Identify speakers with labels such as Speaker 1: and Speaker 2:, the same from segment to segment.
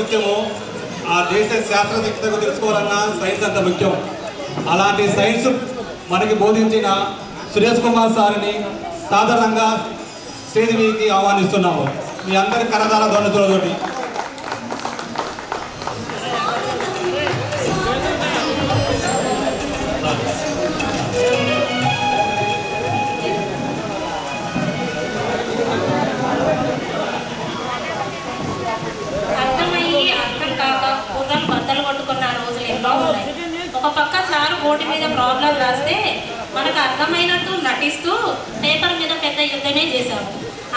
Speaker 1: ముఖ్యమో. ఆ దేశ శాస్త్ర శాస్త్రశక్తికు తెలుసుకోవాలన్నా సైన్స్ అంత ముఖ్యం. అలాంటి సైన్స్ మనకి బోధించిన సురేష్ కుమార్ సార్ని సాధారణంగా స్టేజ్ మీదకి ఆహ్వానిస్తున్నాము. మీ అందరి కరదాల ధ్వనులతోటి.
Speaker 2: ఒక పక్క సారు బోర్డు మీద ప్రాబ్లం రాస్తే మనకు అర్థమైనట్టు నటిస్తూ పేపర్ మీద పెద్ద యుద్ధమే చేశాము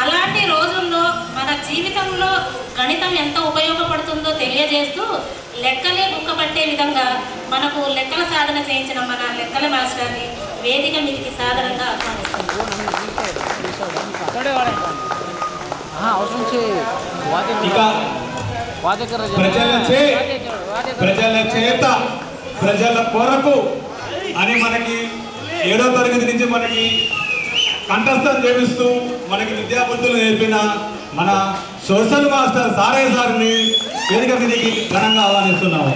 Speaker 2: అలాంటి రోజుల్లో మన జీవితంలో గణితం ఎంత ఉపయోగపడుతుందో తెలియజేస్తూ లెక్కలే బుక్కపట్టే విధంగా మనకు లెక్కల సాధన చేయించిన మన లెక్కల మాస్టర్ని వేదిక మీదకి సాధారణంగా
Speaker 1: ఇక ప్రజలచే ప్రజల చేత ప్రజల కొరకు అని మనకి ఏడో తరగతి నుంచి మనకి కంఠస్థం చేపిస్తూ మనకి విద్యాబుద్ధులు నేర్పిన మన సోషల్ మాస్టర్ సారయ్య సార్ని వేదిక మీదకి ఘనంగా ఆహ్వానిస్తున్నాము.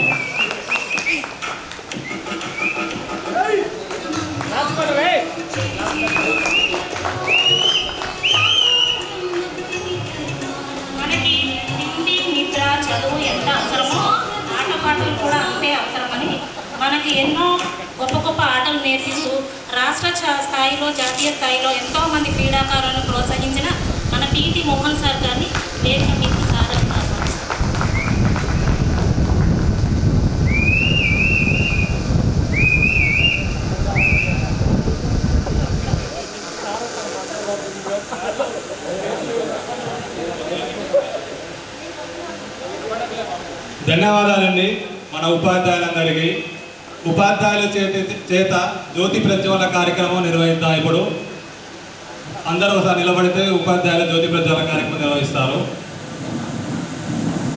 Speaker 2: మనకి నిద్ర చదువు ఎంత మనకి ఎన్నో గొప్ప గొప్ప ఆటలు నేర్పిస్తూ రాష్ట్ర స్థాయిలో జాతీయ స్థాయిలో ఎంతో మంది క్రీడాకారులను ప్రోత్సహించిన మన పీటీ మోహన్ సార్ గారిని దేశం మీకు
Speaker 1: ధన్యవాదాలండి. మన ఉపాధ్యాయులందరికీ. ఉపాధ్యాయుల చేత చేత జ్యోతి ప్రజ్వల కార్యక్రమం నిర్వహిద్దాం ఇప్పుడు. అందరూ ఒకసారి నిలబడితే ఉపాధ్యాయులు జ్యోతి ప్రజ్వల కార్యక్రమం నిర్వహిస్తారు.